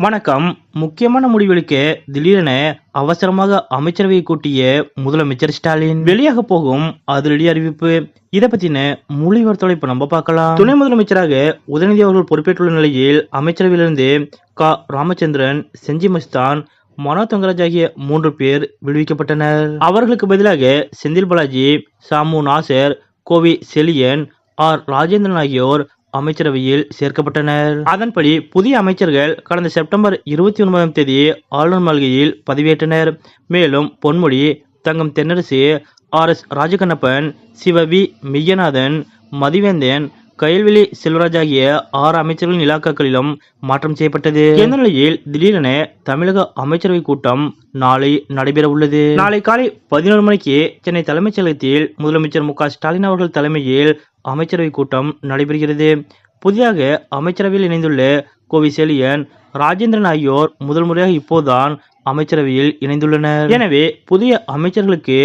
வணக்கம். முக்கியமான முடிவெடுக்க திடீரென அவசரமாக அமைச்சரவையை கூட்டிய முதலமைச்சர் ஸ்டாலின். வெளியாக போகும் அதிரடி அறிவிப்பு. இதை பத்தின முழு விவரத்தோட இப்ப நம்ம பார்க்கலாம். துணை முதலமைச்சராக உதயநிதி அவர்கள் பொறுப்பேற்றுள்ள நிலையில் அமைச்சரவையிலிருந்து க. ராமச்சந்திரன் செஞ்சி மஸ்தான் மனோ தங்கராஜ் ஆகிய மூன்று பேர் விடுவிக்கப்பட்டனர். அவர்களுக்கு பதிலாக செந்தில் பாலாஜி சாமு நாசர் கோவி செலியன் ஆர். ராஜேந்திரன் ஆகியோர் அமைச்சரவையில் சேர்க்கப்பட்டனர். அதன்படி புதிய அமைச்சர்கள் கடந்த செப்டம்பர் இருபத்தி ஒன்பதாம் தேதி ஆளுநர் மாளிகையில் பதவியேற்றனர் மேலும் பொன்முடி தங்கம் தென்னரசு ஆர் எஸ் ராஜகண்ணப்பன் சிவவி மெய்யநாதன் மதிவேந்தன் கயல்வெளி செல்வராஜ் ஆகிய ஆறு அமைச்சர்களின் இலாக்காக்களிலும் மாற்றம் செய்யப்பட்டது. இந்த நிலையில் திடீரென தமிழக அமைச்சரவை கூட்டம் நாளை நடைபெற உள்ளது நாளை காலை பதினோரு மணிக்கு சென்னை தலைமைச் செயலகத்தில் முதலமைச்சர் மு க ஸ்டாலின் அவர்கள் தலைமையில் அமைச்சரவை கூட்டம் நடைபெறுகிறது. புதிதாக அமைச்சரவையில் இணைந்துள்ள கோவி செலியன் ராஜேந்திரன் ஆகியோர் முதல் முறையாக இப்போதுதான் அமைச்சரவையில் இணைந்துள்ளனர். எனவே புதிய அமைச்சர்களுக்கு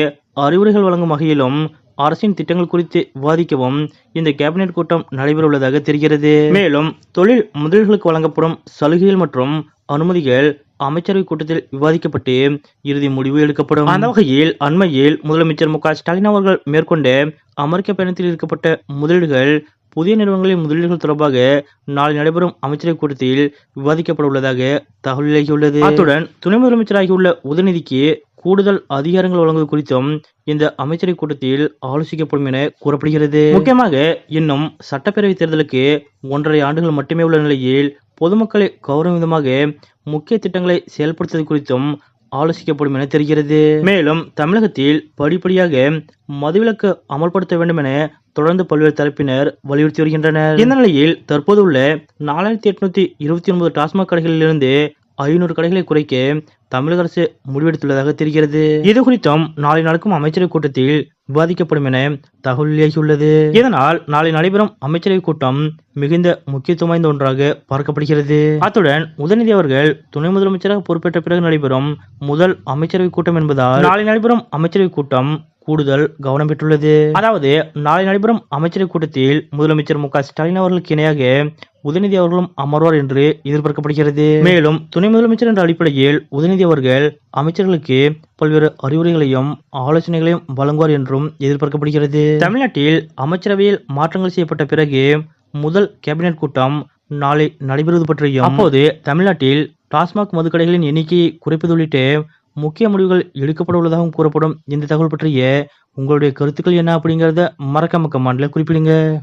அறிவுரைகள் வழங்கும் வகையிலும் அரசின் திட்டங்கள் குறித்து விவாதிக்கவும் இந்த கேபினெட் கூட்டம் நடைபெற உள்ளதாக தெரிகிறது. மேலும் தொழில் முதலீடுகளுக்கு வழங்கப்படும் சலுகைகள் மற்றும் அனுமதிகள் அமைச்சரவை கூட்டத்தில் விவாதிக்கப்பட்டு இறுதி முடிவு எடுக்கப்படும். அந்த வகையில் அண்மையில் முதலமைச்சர் மு ஸ்டாலின் அவர்கள் மேற்கொண்ட அமெரிக்க பயணத்தில் இருக்கப்பட்ட முதலீடுகள் புதிய நிறுவனங்களின் முதலீடுகள் தொடர்பாக நாளை நடைபெறும் அமைச்சரவை கூட்டத்தில் விவாதிக்கப்பட உள்ளதாக தகவல் வெளியாகியுள்ளது. அத்துடன் துணை முதலமைச்சராகியுள்ள உதயநிதிக்கு கூடுதல் அதிகாரங்கள் வழங்குவது குறித்தும் இந்த அமைச்சரவை கூட்டத்தில் ஆலோசிக்கப்படும் என கூறப்படுகிறது. முக்கியமாக இன்னும் சட்டப்பேரவை தேர்தலுக்கு ஒன்றரை ஆண்டுகள் மட்டுமே உள்ள நிலையில் பொதுமக்களை கௌரவம் விதமாக முக்கிய திட்டங்களை செயல்படுத்துவது குறித்தும் ஆலோசிக்கப்படும் என தெரிகிறது. மேலும் தமிழகத்தில் படிப்படியாக மதுவிலக்கு அமல்படுத்த வேண்டும் என தொடர்ந்து பல்வேறு தரப்பினர் வலியுறுத்தி வருகின்றனர். இந்த நிலையில் தற்போது உள்ள நாலாயிரத்தி எட்நூத்தி இருபத்தி ஒன்பது டாஸ்மாக் கடைகளிலிருந்து ஐநூறு கடைகளை குறைக்க தமிழக அரசு முடிவெடுத்துள்ளதாக தெரிகிறது. இது குறித்தும் நாளை நடக்கும் அமைச்சரவை கூட்டத்தில் விவாதிக்கப்படும் என தகவல் வெளியாகியுள்ளது. இதனால் நாளை நடைபெறும் அமைச்சரவை கூட்டம் மிகுந்த முக்கியத்துவம் வாய்ந்த ஒன்றாக பார்க்கப்படுகிறது. அத்துடன் உதயநிதி அவர்கள் துணை முதலமைச்சராக பொறுப்பேற்ற பிறகு நடைபெறும் முதல் அமைச்சரவை கூட்டம் என்பதால் நாளை நடைபெறும் அமைச்சரவை கூட்டம் கூடுதல் கவனம் பெற்றுள்ளது. அதாவது நாளை நடைபெறும் அமைச்சரவை கூட்டத்தில் முதலமைச்சர் மு க ஸ்டாலின் அவர்களுக்கு இணையாக உதயநிதி அவர்களும் அமர்வார் என்று எதிர்பார்க்கப்படுகிறது. மேலும் துணை முதலமைச்சர் என்ற அடிப்படையில் உதயநிதி அவர்கள் அமைச்சர்களுக்கு பல்வேறு அறிவுரைகளையும் ஆலோசனைகளையும் வழங்குவார் என்றும் எதிர்பார்க்கப்படுகிறது. தமிழ்நாட்டில் அமைச்சரவையில் மாற்றங்கள் செய்யப்பட்ட பிறகு முதல் கேபினெட் கூட்டம் நாளை நடைபெறுவது பற்றியும் அப்போது தமிழ்நாட்டில் டாஸ்மாக் மதுக்கடைகளின் எண்ணிக்கையை குறைப்பது உள்ளிட்ட முக்கிய முடிவுகள் எடுக்கப்பட உள்ளதாகவும் கூறப்படும். இந்த தகவல் பற்றிய உங்களுடைய கருத்துக்கள் என்ன அப்படிங்கிறத மறக்காம கமெண்ட்ல குறிப்பிடுங்க.